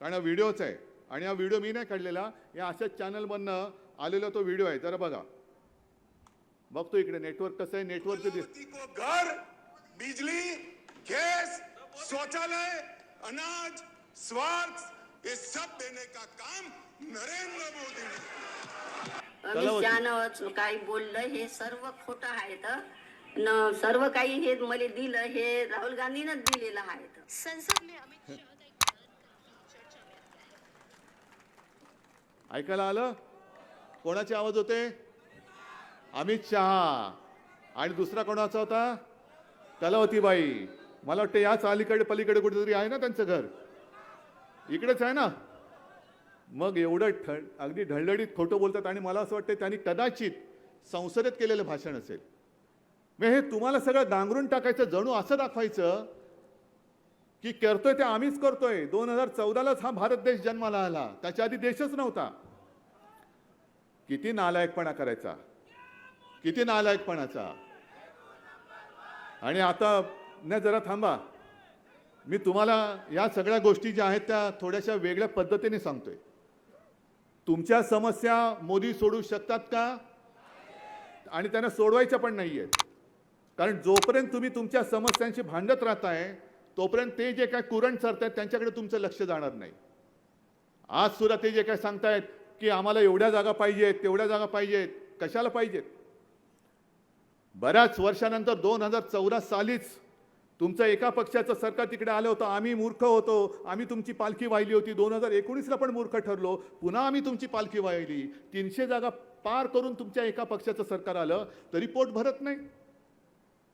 कारण हा व्हिडिओच आहे. आणि हा व्हिडिओ मी नाही काढलेला. या अशाच चॅनलमधनं आलेला तो व्हिडिओ आहे. जरा बघा. बघतो इकडे. नेटवर्क कसं आहे? नेटवर्क घर बिजली गैस शौचालय अनाज स्वार्थ ये सब देने का काम नरेंद्र मोदी काही बोललं हे सर्व खोटं आहे तर न सर्व काही हे मला दिलं हे राहुल गांधीनंच दिलेलं आहे. संसद में अमित शाह का एक ऐकायला आलं? कोणाचे आवाज होते? अमित शहा. आणि दुसरा कोणाचा होता? कलावतीबाई मला वाटतं याच अलीकडे पलीकडे कुठेतरी आहे ना त्यांचं घर? इकडेच आहे ना? मग एवढं ठ अगदी ढळढळीत खोटं बोलतात आणि मला असं वाटतं त्यांनी कदाचित संसदेत केलेलं भाषण असेल. मग हे तुम्हाला सगळं डांगरून टाकायचं जणू असं दाखवायचं की करतोय ते आम्हीच करतोय. दोन हजार चौदालाच हा भारत देश जन्माला आला. त्याच्या आधी देशच नव्हता. किती नालायकपणा करायचा. किती नालायकपणाचा. आणि आता नाही जरा थांबा. मी तुम्हाला या सगळ्या गोष्टी ज्या आहेत त्या थोड्याशा वेगळ्या पद्धतीने सांगतोय. तुमच्या समस्या मोदी सोडू शकतात का? आणि त्यांना सोडवायच्या पण नाही आहेत कारण जोपर्यंत तुम्ही तुमच्या समस्यांशी भांडत राहताय तोपर्यंत ते जे काय कुरंट सरतायत त्यांच्याकडे तुमचं लक्ष जाणार नाही. आज सुद्धा ते जे काय सांगतायत की आम्हाला एवढ्या जागा पाहिजेत तेवढ्या जागा पाहिजेत कशाला पाहिजेत? बऱ्याच वर्षानंतर दोन हजार चौदा सालीच तुमचं एका पक्षाचं सरकार तिकडे आलं होतं आम्ही मूर्ख होतो आम्ही तुमची पालखी वाहिली होती. दोन हजार एकोणीसला पण मूर्ख ठरलो पुन्हा आम्ही तुमची पालखी वाहिली. तीनशे जागा पार करून तुमच्या एका पक्षाचं सरकार आलं तरी पोट भरत नाही.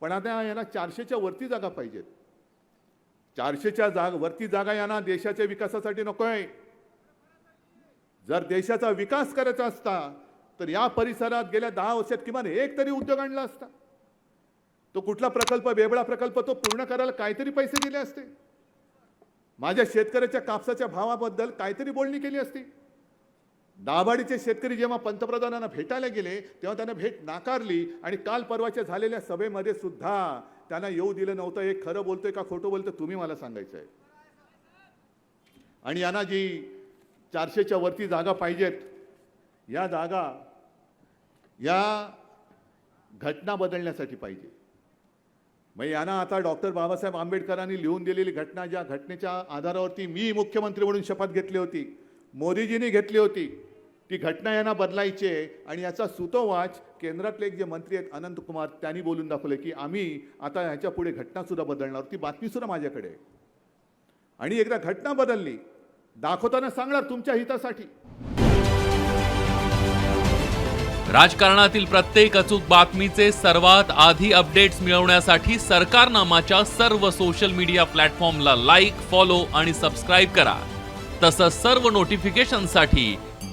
पण आता याला चारशेच्या वरती जागा पाहिजेत. चारशेच्या जाग वरती जागा यांना देशाच्या विकासासाठी नको आहे जर देशाचा विकास करायचा असता तर या परिसरात गेल्या दहा वर्षात किमान एक तरी उद्योग आणला असता. तो कुठला प्रकल्प वेगळा प्रकल्प तो पूर्ण करायला काहीतरी पैसे दिले असते. माझ्या शेतकऱ्याच्या कापसाच्या भावाबद्दल काहीतरी बोलणी केली असती. दाभाडीचे शेतकरी जेव्हा पंतप्रधानांना भेटायला गेले तेव्हा त्यांना भेट नाकारली आणि काल परवाच्या झालेल्या सभेमध्ये सुद्धा त्यांना येऊ दिलं नव्हतं. हे खरं बोलतोय का खोटं बोलतोय तुम्ही मला सांगायचं आहे आणि यांना जी चारशेच्या वरती जागा पाहिजेत या जागा या घटना बदलण्यासाठी पाहिजे. मग यांना आता डॉक्टर बाबासाहेब आंबेडकरांनी लिहून दिलेली घटना ज्या घटनेच्या आधारावरती मी मुख्यमंत्री म्हणून शपथ घेतली होती मोदीजींनी घेतली होती. ती घटना यांना बदलायची आहे. आणि याचा सुतोवाच केंद्रातले एक जे मंत्री आहेत अनंत कुमार त्यांनी बोलून दाखवले की आम्ही आता ह्याच्या पुढे घटनासुद्धा बदलणार ती बातमीसुद्धा माझ्याकडे आहे. आणि एकदा घटना बदलली दाखवताना सांगणार तुमच्या हितासाठी. राजकारणातील प्रत्येक अचूक बातमीचे सर्वात आधी अपडेट्स मिळवण्यासाठी सरकारनामाच्या सर्व सोशल मीडिया प्लॅटफॉर्मला लाईक फॉलो आणि सबस्क्राईब करा. तसंच सर्व नोटिफिकेशनसाठी